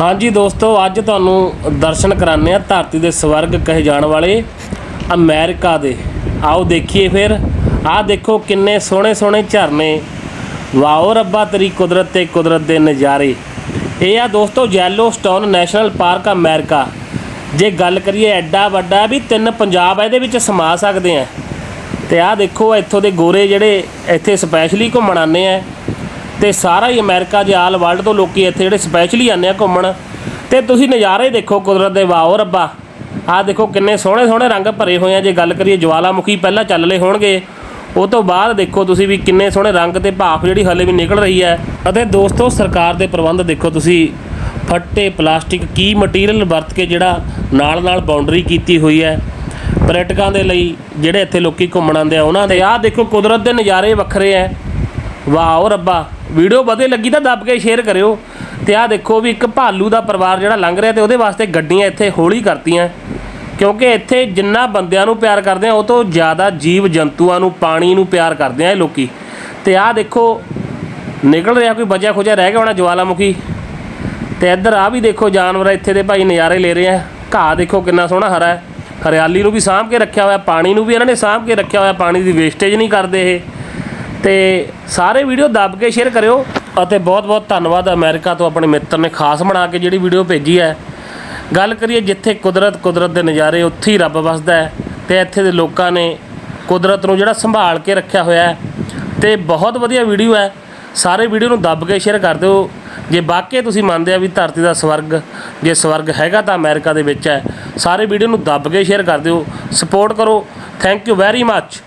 ਹਾਂਜੀ ਦੋਸਤੋ, ਅੱਜ ਤੁਹਾਨੂੰ ਦਰਸ਼ਨ ਕਰਾਣੇ ਆ ਧਰਤੀ ਦੇ ਸਵਰਗ ਕਹੇ ਜਾਣ ਵਾਲੇ ਅਮਰੀਕਾ ਦੇ। ਆਓ ਦੇਖੀਏ ਫਿਰ। ਆਹ ਦੇਖੋ ਕਿੰਨੇ ਸੋਹਣੇ ਸੋਹਣੇ ਝਰਨੇ। ਵਾਓ ਰੱਬਾ, ਤੇਰੀ ਕੁਦਰਤ ਤੇ ਕੁਦਰਤ ਦੇ ਨਜ਼ਾਰੇ। ਇਹ ਆ ਦੋਸਤੋ ਯੈਲੋਸਟੋਨ ਨੈਸ਼ਨਲ ਪਾਰਕ ਅਮਰੀਕਾ। ਜੇ ਗੱਲ ਕਰੀਏ ਐਡਾ ਵੱਡਾ ਵੀ ਤਿੰਨ ਪੰਜਾਬ ਇਹਦੇ ਵਿੱਚ ਸਮਾ ਸਕਦੇ ਆ। ਤੇ ਆਹ ਦੇਖੋ, ਇੱਥੋਂ ਦੇ ਗੋਰੇ ਜਿਹੜੇ ਇੱਥੇ ਸਪੈਸ਼ਲੀ ਘੁੰਮਣ ਆਉਂਦੇ ਆ। ਤੇ ਸਾਰਾ ਹੀ ਅਮਰੀਕਾ ਦੇ ਆਲ ਵਰਲਡ ਤੋਂ ਲੋਕੀ ਇੱਥੇ ਜਿਹੜੇ ਸਪੈਸ਼ਲੀ ਆਉਂਦੇ ਆ ਘੁੰਮਣ। ਤੇ ਤੁਸੀਂ ਨਜ਼ਾਰੇ ਦੇਖੋ ਕੁਦਰਤ ਦੇ, ਵਾਓ ਰੱਬਾ। ਆਹ ਦੇਖੋ ਕਿੰਨੇ ਸੋਹਣੇ ਸੋਹਣੇ ਰੰਗ ਭਰੇ ਹੋਏ ਆ। ਜੇ ਗੱਲ ਕਰੀਏ ਜਵਾਲਾਮੁਖੀ, ਪਹਿਲਾਂ ਚੱਲ ਲਏ ਹੋਣਗੇ। ਉਹ ਤੋਂ ਬਾਅਦ ਦੇਖੋ ਤੁਸੀਂ ਵੀ ਕਿੰਨੇ ਸੋਹਣੇ ਰੰਗ ਤੇ ਭਾਫ ਜਿਹੜੀ ਹਲੇ ਵੀ ਨਿਕਲ ਰਹੀ ਹੈ। ਅਤੇ ਦੋਸਤੋ, ਸਰਕਾਰ ਦੇ ਪ੍ਰਬੰਧ ਦੇਖੋ ਤੁਸੀਂ। ਫੱਟੇ, ਪਲਾਸਟਿਕ, ਕੀ ਮਟੀਰੀਅਲ ਵਰਤ ਕੇ ਜਿਹੜਾ ਨਾਲ ਨਾਲ ਬਾਉਂਡਰੀ ਕੀਤੀ ਹੋਈ ਹੈ। ਪਰਯਟਕਾਂ ਦੇ ਲਈ ਜਿਹੜੇ ਇੱਥੇ ਲੋਕੀ ਘੁੰਮਣ ਆਉਂਦੇ ਆ, ਉਹਨਾਂ ਦੇ। ਆਹ ਦੇਖੋ ਕੁਦਰਤ ਦੇ ਨਜ਼ਾਰੇ ਵੱਖਰੇ ਐ ਵਾਓ ਰੱਬਾ, ਵੀਡੀਓ ਵਧੀਆ ਲੱਗੀ ਤਾਂ ਦੱਬ ਕੇ ਸ਼ੇਅਰ ਕਰਿਓ। ਤੇ ਆਹ ਦੇਖੋ ਵੀ ਇੱਕ ਭਾਲੂ ਦਾ ਪਰਿਵਾਰ ਜਿਹੜਾ ਲੰਘ ਰਿਹਾ ਤੇ ਉਹਦੇ ਵਾਸਤੇ ਗੱਡੀਆਂ ਇੱਥੇ ਹੌਲੀ ਕਰਤੀਆਂ। ਕਿਉਂਕਿ ਇੱਥੇ ਜਿੰਨਾ ਬੰਦਿਆਂ ਨੂੰ ਪਿਆਰ ਕਰਦੇ ਆ, ਉਹ ਤੋਂ ਜ਼ਿਆਦਾ ਜੀਵ ਜੰਤੂਆਂ ਨੂੰ, ਪਾਣੀ ਨੂੰ ਪਿਆਰ ਕਰਦੇ ਆ ਇਹ ਲੋਕੀ। ਤੇ ਆਹ ਦੇਖੋ, ਨਿਕਲ ਰਿਹਾ ਕੋਈ ਬਚਿਆ ਖੋਜਾ ਰਹਿ ਗਿਆ ਹੋਣਾ ਜਵਾਲਾਮੁਖੀ। ਤੇ ਇੱਧਰ ਆ ਵੀ ਦੇਖੋ ਜਾਨਵਰ ਇੱਥੇ ਦੇ ਭਾਈ ਨਜ਼ਾਰੇ ਲੈ ਰਹੇ ਆ। ਘਾਹ ਦੇਖੋ ਕਿੰਨਾ ਸੋਹਣਾ ਹਰਾ ਹੈ। ਹਰਿਆਲੀ ਨੂੰ ਵੀ ਸਾਂਭ ਕੇ ਰੱਖਿਆ ਹੋਇਆ, ਪਾਣੀ ਨੂੰ ਵੀ ਇਹਨਾਂ ਨੇ ਸਾਂਭ ਕੇ ਰੱਖਿਆ ਹੋਇਆ, ਪਾਣੀ ਦੀ ਵੇਸਟੇਜ ਨਹੀਂ ਕਰਦੇ ਇਹ। ਤੇ ਸਾਰੇ ਵੀਡੀਓ ਦੱਬ ਕੇ ਸ਼ੇਅਰ ਕਰਿਓ ਅਤੇ ਬਹੁਤ ਬਹੁਤ ਧੰਨਵਾਦ ਅਮਰੀਕਾ ਤੋਂ ਆਪਣੇ ਮਿੱਤਰ ਨੇ ਖਾਸ ਬਣਾ ਕੇ ਜਿਹੜੀ ਵੀਡੀਓ ਭੇਜੀ ਹੈ। ਗੱਲ ਕਰੀਏ ਜਿੱਥੇ ਕੁਦਰਤ ਕੁਦਰਤ ਦੇ ਨਜ਼ਾਰੇ ਉੱਥੇ ਹੀ ਰੱਬ ਵਸਦਾ ਹੈ ਤੇ ਇੱਥੇ ਦੇ ਲੋਕਾਂ ਨੇ ਕੁਦਰਤ ਨੂੰ ਜਿਹੜਾ ਸੰਭਾਲ ਕੇ ਰੱਖਿਆ ਹੋਇਆ ਹੈ ਤੇ ਬਹੁਤ ਵਧੀਆ ਵੀਡੀਓ ਹੈ। ਸਾਰੇ ਵੀਡੀਓ ਨੂੰ ਦੱਬ ਕੇ ਸ਼ੇਅਰ ਕਰ ਦਿਓ। ਜੇ ਵਾਕਈ ਤੁਸੀਂ ਮੰਨਦੇ ਆ ਵੀ ਧਰਤੀ ਦਾ ਸਵਰਗ, ਜੇ ਸਵਰਗ ਹੈਗਾ ਤਾਂ ਅਮਰੀਕਾ ਦੇ ਵਿੱਚ ਹੈ। ਸਾਰੇ ਵੀਡੀਓ ਨੂੰ ਦੱਬ ਕੇ ਸ਼ੇਅਰ ਕਰ ਦਿਓ। ਸਪੋਰਟ ਕਰੋ। Thank you very much